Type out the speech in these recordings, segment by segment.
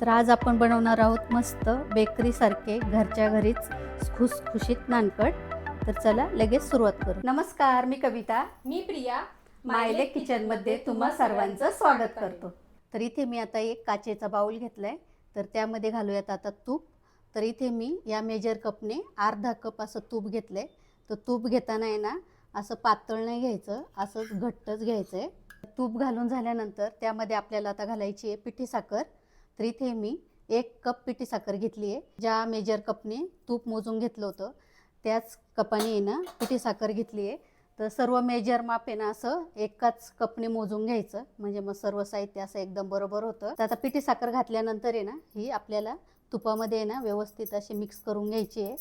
तर आज आपण बनवणार आहोत मस्त बेकरीसारखे घरच्या घरीच खुसखुशीत नानकट. तर चला लगेच सुरुवात करू. नमस्कार मी कविता. मी प्रिया. मायले किचनमध्ये तुम्हा सर्वांचं स्वागत करतो. तर इथे मी आता एक काचेचा बाऊल घेतलाय. तर त्यामध्ये घालूयात आता तूप. तर इथे मी या मेजर कपने अर्धा कप असं तूप घेतलंय. तर तूप घेताना आहे ना असं पातळ नाही घ्यायचं असंच घट्टच घ्यायचं आहे तूप घालून झाल्यानंतर त्यामध्ये आपल्याला आता घालायची आहे पिठी साखर. तर इथे मी एक कप पिठी साखर घेतली आहे ज्या मेजर कपने तूप मोजून घेतलं होतं त्याच कपाने आहे ना पिठी साखर घेतली आहे तर सर्व मेजर माप आहे ना असं एकाच कपने मोजून घ्यायचं. म्हणजे मग सर्व साहित्य असं एकदम बरोबर होतं. तर आता पिठी साखर घातल्यानंतर आहे ना ही आपल्याला तुपामध्ये आहे ना व्यवस्थित अशी मिक्स करून घ्यायची आहे.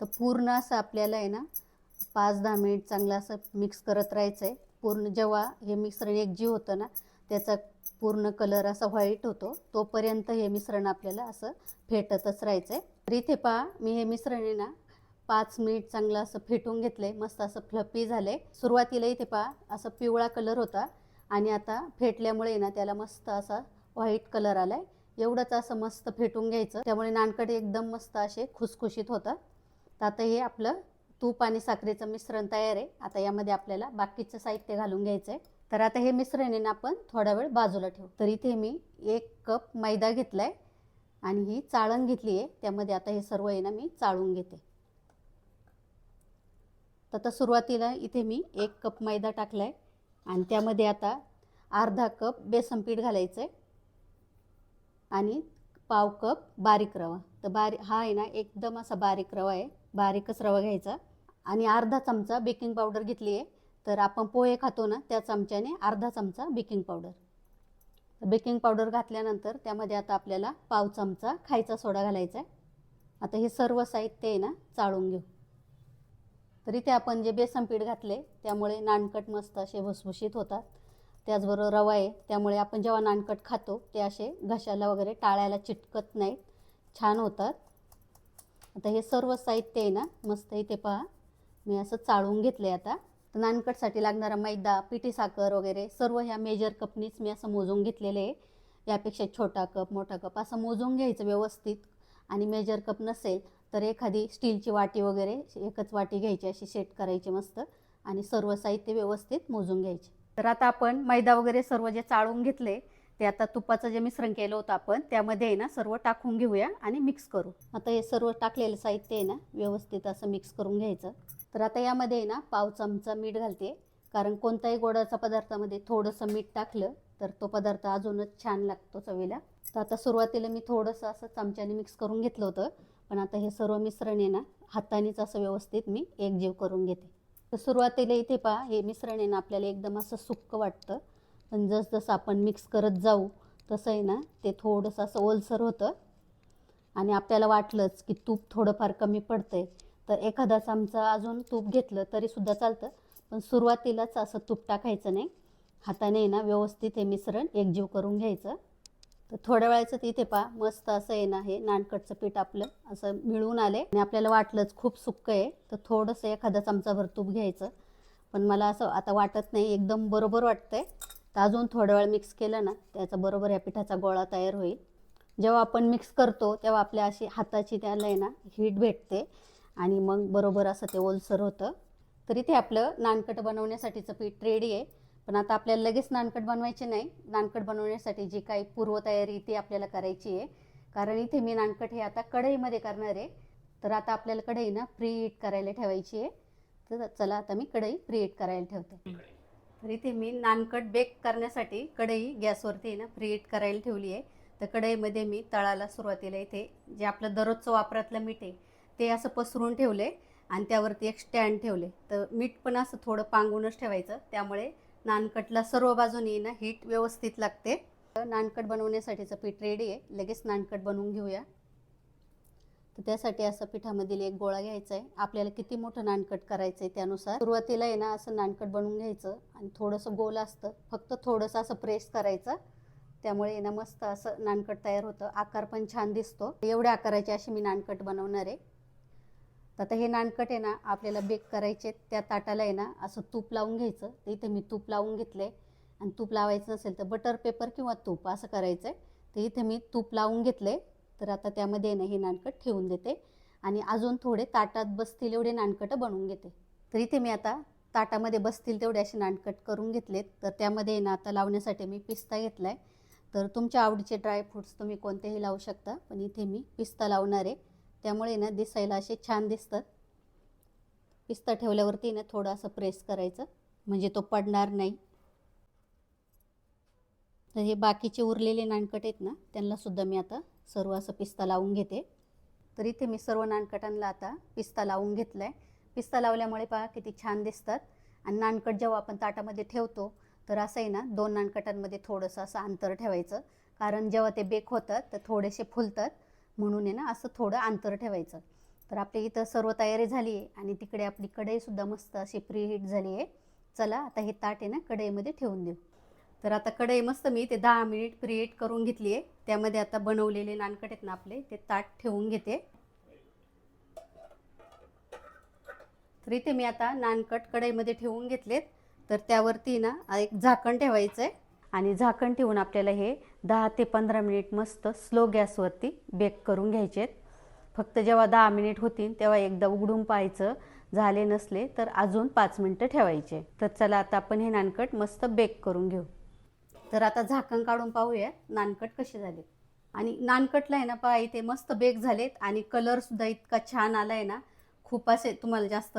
तर पूर्ण असं आपल्याला आहे ना पाच दहा मिनिट चांगलं असं मिक्स करत राहायचं आहे पूर्ण जेव्हा हे मिक्सर एकजीव होतं ना त्याचा पूर्ण कलर असा व्हाईट होतो. तोपर्यंत हे मिश्रण आपल्याला असं फेटतच राहायचं आहे तर इथे पहा मी हे मिश्रण आहे ना पाच मिनिट चांगलं असं फेटून घेतलं मस्त असं फ्लपी झालं सुरुवातीला इथे पहा असं पिवळा कलर होता. आणि आता फेटल्यामुळे ना त्याला मस्त असा व्हाईट कलर आला आहे एवढंच असं मस्त फेटून घ्यायचं. त्यामुळे नानकट एकदम मस्त असे खुसखुशीत होतं तर आता हे आपलं तूप आणि साखरेचं मिश्रण तयार आहे. आता यामध्ये आपल्याला बाकीचं साहित्य घालून घ्यायचं आहे तर आता हे मिश्रण ना आपण थोडा वेळ बाजूला ठेवू. तर इथे मी एक कप मैदा घेतला आहे आणि ही चाळण घेतली आहे त्यामध्ये आता हे सर्व आहे ना मी चाळून घेते. तर आता सुरुवातीला इथे मी एक कप मैदा टाकला आहे आणि त्यामध्ये आता अर्धा कप बेसन पीठ घालायचं आहे आणि पाव कप बारीक रवा. तर बारी हा आहे ना एकदम असा बारीक रवा आहे. बारीकच रवा घ्यायचा. आणि अर्धा चमचा बेकिंग पावडर घेतली आहे तर आपण पोहे खातो ना त्या चमच्याने अर्धा चमचा बेकिंग पावडर. बेकिंग पावडर घातल्यानंतर त्यामध्ये आता आपल्याला पाव चमचा खायचा सोडा घालायचा आहे. आता हे सर्व साहित्य आहे ना चाळून घेऊ. तर इथे आपण जे बेसन पीठ घातले त्यामुळे नानकट मस्त असे भुसभुशीत होतात. त्याचबरोबर रवा आहे त्यामुळे आपण जेव्हा नानकट खातो ते असे घशाला वगैरे टाळायला चिटकत नाहीत. छान होतात. आता हे सर्व साहित्य आहे ना मस्त इथे पहा. मी असं चाळून घेतलं आहे आता. तर नानकटसाठी लागणारा मैदा पिठी साखर वगैरे सर्व ह्या मेजर कपनीच मी असं मोजून घेतलेले आहे. यापेक्षा छोटा कप मोठा कप असं मोजून घ्यायचं व्यवस्थित. आणि मेजर कप नसेल तर एखादी स्टीलची वाटी वगैरे एकच वाटी घ्यायची अशी सेट करायची मस्त. आणि सर्व साहित्य व्यवस्थित मोजून घ्यायचे. तर आता आपण मैदा वगैरे सर्व जे चाळून घेतले ते आता तुपाचं जे मिश्रण केलं होतं आपण त्यामध्ये आहे ना सर्व टाकून घेऊया आणि मिक्स करू. आता हे सर्व टाकलेलं साहित्य आहे ना व्यवस्थित असं मिक्स करून घ्यायचं. तर आता यामध्ये आहे ना पाव चमचा मीठ घालते. कारण कोणत्याही गोडाचा पदार्थामध्ये थोडंसं मीठ टाकलं तर तो पदार्थ अजूनच छान लागतो चवीला. तर आता सुरुवातीला मी थोडंसं असं चमच्याने मिक्स करून घेतलं होतं. पण आता हे सर्व मिश्रण आहे ना हातानेच असं व्यवस्थित मी एकजीव करून घेते. तर सुरुवातीला इथे पहा हे मिश्रण आहे ना आपल्याला एकदम असं सुक्क वाटतं. पण जसजसं आपण मिक्स करत जाऊ तसं आहे ना ते थोडंसं असं ओलसर होतं. आणि आपल्याला वाटलंच की तूप थोडंफार कमी पडतं आहे तर एखादा चमचा अजून तूप घेतलं तरीसुद्धा चालतं. पण सुरुवातीलाच असं तूप टाकायचं नाही. हाताने आहे ना व्यवस्थित हे मिश्रण एकजीव करून घ्यायचं. तर थोड्या वेळाचं तिथे पहा मस्त असं आहे ना हे नानकटचं पीठ आपलं असं मिळून आले. आणि आपल्याला वाटलंच खूप सुक्क आहे. तर थोडंसं एखादा चमचाभर तूप घ्यायचं. पण मला असं आता वाटत नाही एकदम बरोबर वाटतंय. तर अजून थोड्या वेळ मिक्स केलं ना त्याचा बरोबर या पिठाचा गोळा तयार होईल. जेव्हा आपण मिक्स करतो तेव्हा आपल्या अशी हाताची त्याला आहे ना हीट भेटते. आणि मग बरोबर असं ते ओलसर होतं. तर इथे आपलं नानकट बनवण्यासाठीचं पीठ रेडी आहे. पण आता आपल्याला लगेच नानकट बनवायचे नाही. नानकट बनवण्यासाठी जी काही पूर्वतयारी ती आपल्याला करायची आहे. कारण इथे मी नानकट हे आता कढईमध्ये करणार आहे. तर आता आपल्याला कढई ना प्री हीट करायला ठेवायची आहे. तर चला आता मी कढई प्री हीट करायला ठेवते. तर इथे मी नानकट बेक करण्यासाठी कढई गॅसवरती ना प्री हीट करायला ठेवली आहे. तर कढईमध्ये मी तळाला सुरुवातीला इथे जे आपलं दररोजचं वापरातलं मीठ आहे ते असं पसरून ठेवले आणि त्यावरती एक स्टँड ठेवले. तर मीठ पण असं थोडं पांगूनच ठेवायचं. त्यामुळे नानकटला सर्व बाजूनी ना हीट व्यवस्थित लागते. तर नानकट बनवण्यासाठीचं पीठ रेडी आहे. लगेच नानकट बनवून घेऊया. तर त्यासाठी असं पिठामधील एक गोळा घ्यायचा आहे. आपल्याला किती मोठं नानकट करायचं आहे त्यानुसार. सुरुवातीला आहे ना असं नानकट बनवून घ्यायचं आणि थोडंसं गोल असतं. फक्त थोडंसं असं प्रेस करायचं. त्यामुळे ना मस्त असं नानकट तयार होतं. आकार पण छान दिसतो. एवढ्या आकाराची अशी मी नानकट बनवणार आहे. तर आता हे नानकट आहे ना आपल्याला बेक करायचे त्या ताटाला आहे ना असं तूप लावून घ्यायचं. तर इथे मी तूप लावून घेतलं आहे आणि तूप लावायचं नसेल तर बटर पेपर किंवा तूप असं करायचं आहे तर इथे मी तूप लावून घेतले तर आता त्यामध्ये ना हे नानकट ठेवून देते. आणि अजून थोडे ताटात बसतील एवढे नानकटं बनवून घेते. तर इथे मी आता ताटामध्ये बसतील तेवढे असे नानकट करून घेतलेत. तर त्यामध्ये ना आता लावण्यासाठी मी पिस्ता घेतला आहे तर तुमच्या आवडीचे ड्रायफ्रूट्स तुम्ही कोणतेही लावू शकता. पण इथे मी पिस्ता लावणार आहे. त्यामुळे ना दिसायला असे छान दिसतात. पिस्ता ठेवल्यावरती ना थोडं असं प्रेस करायचं म्हणजे तो पडणार नाही. तर हे बाकीचे उरलेले नानकट आहेत ना त्यांनासुद्धा मी आता सर्व असं पिस्ता लावून घेते. तर इथे मी सर्व नानकटांना आता पिस्ता लावून घेतला आहे पिस्ता लावल्यामुळे पहा किती छान दिसतात. आणि नानकट जेव्हा आपण ताटामध्ये ठेवतो तर असं आहे ना दोन नानकटांमध्ये थोडंसं असं अंतर ठेवायचं. कारण जेव्हा ते बेक होतात तर थोडेसे फुलतात. म्हणून आहे ना असं थोडं अंतर ठेवायचं. तर आपली इथं सर्व तयारी झाली आहे आणि तिकडे आपली कढईसुद्धा मस्त अशी प्रीहीट झाली आहे. चला आता हे ताट आहे ना कढईमध्ये ठेवून देऊ. तर आता कढई मस्त मी ते दहा मिनिट प्रीहीट करून घेतली आहे. त्यामध्ये आता बनवलेले नानकट आहेत ना आपले ते ताट ठेवून घेते. तर इथे मी आता नानकट कढईमध्ये ठेवून घेतलेत. तर त्यावरती ना एक झाकण ठेवायचं आहे आणि झाकण ठेवून आपल्याला हे दहा ते पंधरा मिनिट मस्त स्लो गॅसवरती बेक करून घ्यायचे आहेत फक्त जेव्हा दहा मिनिट होतील तेव्हा एकदा उघडून पाहायचं. झाले नसले तर अजून पाच मिनटं ठेवायचे. तर चला आता आपण हे नानकट मस्त बेक करून घेऊ. तर आता झाकण काढून पाहूया नानकट कसे झाले आणि नानकटला आहे ना पहा इथे मस्त बेक झालेत आणि कलरसुद्धा इतका छान आला आहे ना. खूप असे तुम्हाला जास्त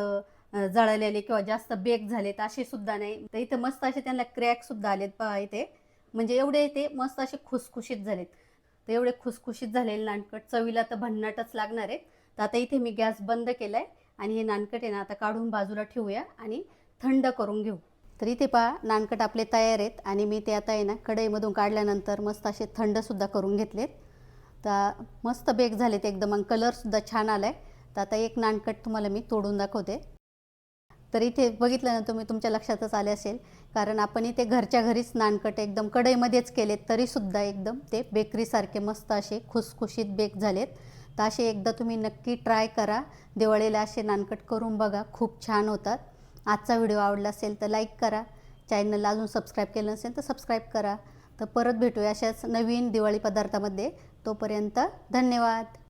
जळलेले किंवा जास्त बेक झालेत असे सुद्धा नाही. तर इथे मस्त असे त्यांना क्रॅकसुद्धा आलेत पहा इथे. म्हणजे एवढे ते मस्त असे खुसखुशीत झालेत. तर एवढे खुसखुशीत झालेले नानकट चवीला तर भन्नाटच लागणार आहेत. तर आता इथे मी गॅस बंद केला आहे आणि हे नानकट आहे ना आता काढून बाजूला ठेवूया आणि थंड करून घेऊ. तर इथे पहा नानकट आपले तयार आहेत आणि मी ते आता आहे ना कढईमधून काढल्यानंतर मस्त असे थंडसुद्धा करून घेतलेत. तर मस्त बेक झालेत एकदम आणि कलरसुद्धा छान आला आहे तर आता एक नानकट तुम्हाला मी तोडून दाखवते. तर इथे बघितलं ना तुम्ही तुमच्या लक्षातच आले असेल कारण आपण इथे घरच्या घरीच नानकट एकदम कढईमध्येच केलेत तरीसुद्धा एकदम ते बेकरीसारखे मस्त असे खुसखुशीत बेक झालेत. तर असे एकदा तुम्ही नक्की ट्राय करा. दिवाळीला असे नानकट करून बघा खूप छान होतात. आजचा व्हिडिओ आवडला असेल तर लाईक करा. चॅनलला अजून सबस्क्राईब केलं नसेल तर सबस्क्राईब करा. तर परत भेटूया अशाच नवीन दिवाळी पदार्थामध्ये. तोपर्यंत धन्यवाद.